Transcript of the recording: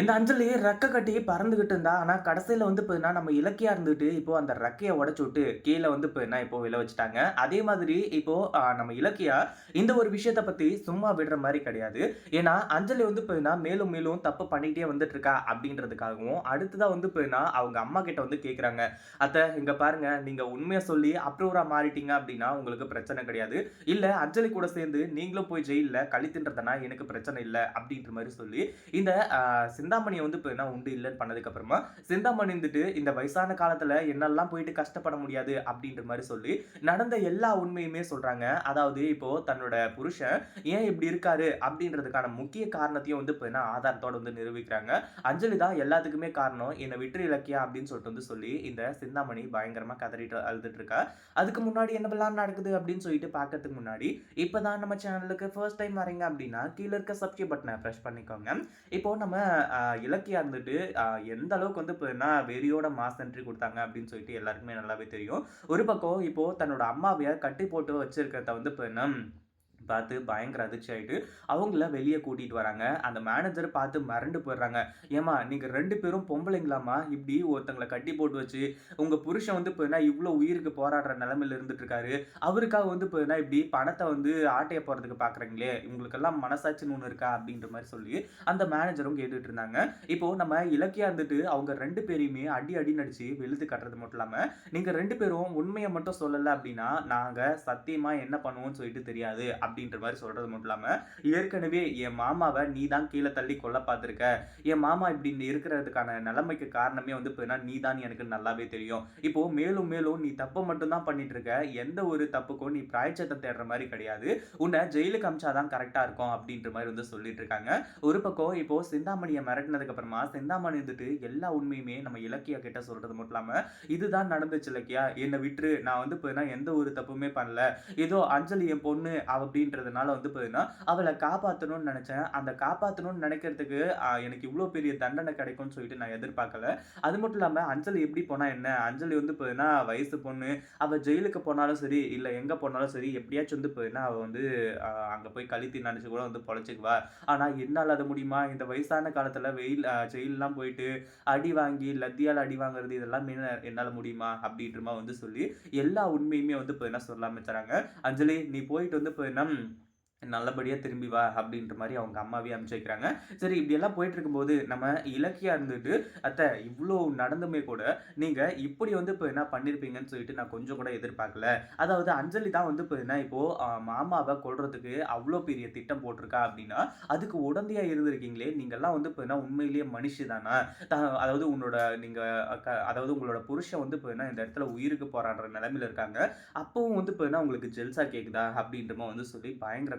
இந்த அஞ்சலி ரெக்க கட்டி பறந்துகிட்டு இருந்தா. ஆனால் கடைசியில் வந்து பார்த்தீங்கன்னா நம்ம இலக்கியா இருந்துட்டு இப்போ அந்த ரெக்கையை உடச்சு விட்டு கீழே வந்து பார்த்தீங்கன்னா இப்போ விழ வச்சுட்டாங்க. அதே மாதிரி இப்போ நம்ம இலக்கியா இந்த ஒரு விஷயத்த பத்தி சும்மா விடுற மாதிரி கிடையாது. ஏன்னா அஞ்சலி வந்து பார்த்தீங்கன்னா மேலும் மேலும் தப்பு பண்ணிகிட்டே வந்துட்டு இருக்கா அப்படின்றதுக்காகவும் அடுத்ததாக வந்து பார்த்தீங்கன்னா அவங்க அம்மா கிட்ட வந்து கேட்குறாங்க அத்தை இங்க பாருங்க நீங்க உண்மையை சொல்லி அப்ரூவரா மாறிட்டீங்க அப்படின்னா உங்களுக்கு பிரச்சனை கிடையாது. இல்லை அஞ்சலி கூட சேர்ந்து நீங்களும் போய் ஜெயிலில் கழித்துன்றதுனா எனக்கு பிரச்சனை இல்லை அப்படின்ற மாதிரி சொல்லி இந்த சிந்தாமணியை வந்து இப்போ என்ன உண்டு இல்லைன்னு பண்ணதுக்கப்புறமா சிந்தாமணி இருந்துட்டு இந்த வயசான காலத்தில் என்னெல்லாம் போயிட்டு கஷ்டப்பட முடியாது அப்படின்ற மாதிரி சொல்லி நடந்த எல்லா உண்மையுமே சொல்கிறாங்க அதாவது இப்போது தன்னோட புருஷன் ஏன் இப்படி இருக்காரு அப்படின்றதுக்கான முக்கிய காரணத்தையும் வந்து இப்போ என்ன ஆதாரத்தோட வந்து நிரூபிக்கிறாங்க. அஞ்சலி தான் எல்லாத்துக்குமே காரணம் என்னை விற்று இலக்கியா அப்படின்னு சொல்லிட்டு வந்து சொல்லி இந்த சிந்தாமணி பயங்கரமாக கதறிட்டு அழுதுட்டு இருக்கா. அதுக்கு முன்னாடி என்னவெல்லாம் நடக்குது அப்படின்னு சொல்லிட்டு பார்க்கறதுக்கு முன்னாடி இப்போ தான் நம்ம சேனலுக்கு ஃபர்ஸ்ட் டைம் வரீங்க அப்படின்னா கீழே இருக்க சப்ஸ்கிரைப் பட்டனை ப்ரெஸ் பண்ணிக்கோங்க. இப்போ நம்ம இலக்கியா இருந்துட்டு எந்த அளவுக்கு வந்து இப்போ என்ன வெறியோட மாஸ் என்ட்ரி கொடுத்தாங்க அப்படின்னு சொல்லிட்டு எல்லாருக்குமே நல்லாவே தெரியும். ஒரு பக்கம் இப்போ தன்னோட அம்மாவைய கட்டி போட்டு வச்சிருக்கிறத வந்து இப்போ என்ன பார்த்து பயங்கர அதிர்ச்சி ஆகிட்டு அவங்கள வெளியே கூட்டிகிட்டு வராங்க. அந்த மேனேஜர் பார்த்து மறண்டு போயிடுறாங்க. ஏமா நீங்கள் ரெண்டு பேரும் பொம்பளைங்களாமா இப்படி ஒருத்தங்களை கட்டி போட்டு வச்சு உங்கள் புருஷன் வந்து இப்போ என்ன இவ்வளோ உயிருக்கு போராடுற நிலமையில இருந்துட்டு இருக்காரு. அவருக்காக வந்து இப்போ என்ன இப்படி பணத்தை வந்து ஆட்டைய போகிறதுக்கு பார்க்குறீங்களே உங்களுக்கெல்லாம் மனசாட்சின்னு ஒன்று இருக்கா? அப்படின்ற மாதிரி சொல்லி அந்த மேனேஜரும் கேட்டுட்டு இருந்தாங்க. இப்போது நம்ம இலக்கியா இருந்துட்டு அவங்க ரெண்டு பேரையுமே அடி அடி நடிச்சு வெளுத்து கட்டுறது மட்டும் இல்லாமல் நீங்கள் ரெண்டு பேரும் உண்மையை மட்டும் சொல்லலை அப்படின்னா நாங்கள் சத்தியமாக என்ன பண்ணுவோம்னு சொல்லிட்டு தெரியாது. அப்படின்ற மாதிரி சொல்றது மட்டும் இல்லாம ஏற்கனவே என் மாமாவை நீ தான் கீழே தள்ளி கொல்ல பார்த்துருக்க. என் மாமா இப்படி இருக்கிறதுக்கான நிலைமைக்கு காரணமே வந்து இப்போ நீ தான் எனக்கு நல்லாவே தெரியும். இப்போ மேலும் மேலும் நீ தப்பு மட்டும்தான் பண்ணிட்டு இருக்க எந்த ஒரு தப்புக்கும் நீ பிராய்ச்சத்தம் தேடுற மாதிரி கிடையாது. உன்னை ஜெயிலுக்கு அமிச்சாதான் கரெக்டா இருக்கும் அப்படின்ற மாதிரி வந்து சொல்லிட்டு இருக்காங்க ஒரு பக்கம் இப்போ சிந்தாமணியை மிரட்டினதுக்கு அப்புறமா சிந்தாமணி வந்துட்டு எல்லா உண்மையுமே நம்ம இலக்கியா கிட்ட சொல்றது மட்டும் இல்லாம இதுதான் நடந்துச்சு இலக்கியா என்னை விட்டுரு. நான் வந்து இப்போ எந்த ஒரு தப்புமே பண்ணல. ஏதோ அஞ்சலி என் பொண்ணு அப்படி அப்படின்றதுனால வந்து பார்த்தீங்கன்னா அவளை காப்பாற்றணும்னு நினச்சேன். அந்த காப்பாற்றணும்னு நினைக்கிறதுக்கு எனக்கு இவ்வளோ பெரிய தண்டனை கிடைக்கும்னு சொல்லிட்டு நான் எதிர்பார்க்கல. அது மட்டும் இல்லாமல் அஞ்சலி எப்படி போனால் என்ன? அஞ்சலி வந்து பார்த்தீங்கன்னா வயசு பொண்ணு அவள் ஜெயிலுக்கு போனாலும் சரி இல்லை எங்கே போனாலும் சரி எப்படியாச்சும் வந்து பார்த்தீங்கன்னா அவள் வந்து அங்கே போய் கழித்து நினச்சி கூட வந்து பொழைச்சிக்குவா. ஆனால் என்னால் அது முடியுமா? இந்த வயசான காலத்தில் வெயில் ஜெயிலெலாம் போயிட்டு அடி வாங்கி லத்தியால் அடி வாங்குறது இதெல்லாம் என்னால் முடியுமா? அப்படின்றமா வந்து சொல்லி எல்லா உண்மையுமே வந்து இப்போ சொல்ல ஆரம்பிச்சாங்க அஞ்சலி நீ போயிட்டு வந்து பார்த்தீங்கன்னா என்ன நல்லபடியாக திரும்பி வா அப்படின்ற மாதிரி அவங்க அம்மாவே அனுப்பிச்சு வைக்கிறாங்க. சரி இப்படியெல்லாம் போயிட்டு இருக்கும்போது நம்ம இலக்கியா இருந்துட்டு அத்தை இவ்வளோ நடந்துமே கூட நீங்கள் இப்படி வந்து இப்போ என்ன பண்ணியிருப்பீங்கன்னு சொல்லிட்டு நான் கொஞ்சம் கூட எதிர்பார்க்கல. அதாவது அஞ்சலி தான் வந்து இப்போ என்ன இப்போது மாமாவை கொள்றதுக்கு அவ்வளோ பெரிய திட்டம் போட்டிருக்கா அப்படின்னா அதுக்கு உடந்தையாக இருந்திருக்கீங்களே நீங்கள்லாம் வந்து இப்போ என்ன உண்மையிலேயே மனுஷி தானா? அதாவது உன்னோட நீங்கள் அதாவது உங்களோட புருஷன் வந்து இப்போ என்ன இந்த இடத்துல உயிருக்கு போராடுற நிலமையில் இருக்காங்க. அப்பவும் வந்து இப்போ என்ன உங்களுக்கு ஜெல்ஸா கேட்குதா அப்படின்றமா வந்து சொல்லி பயங்கர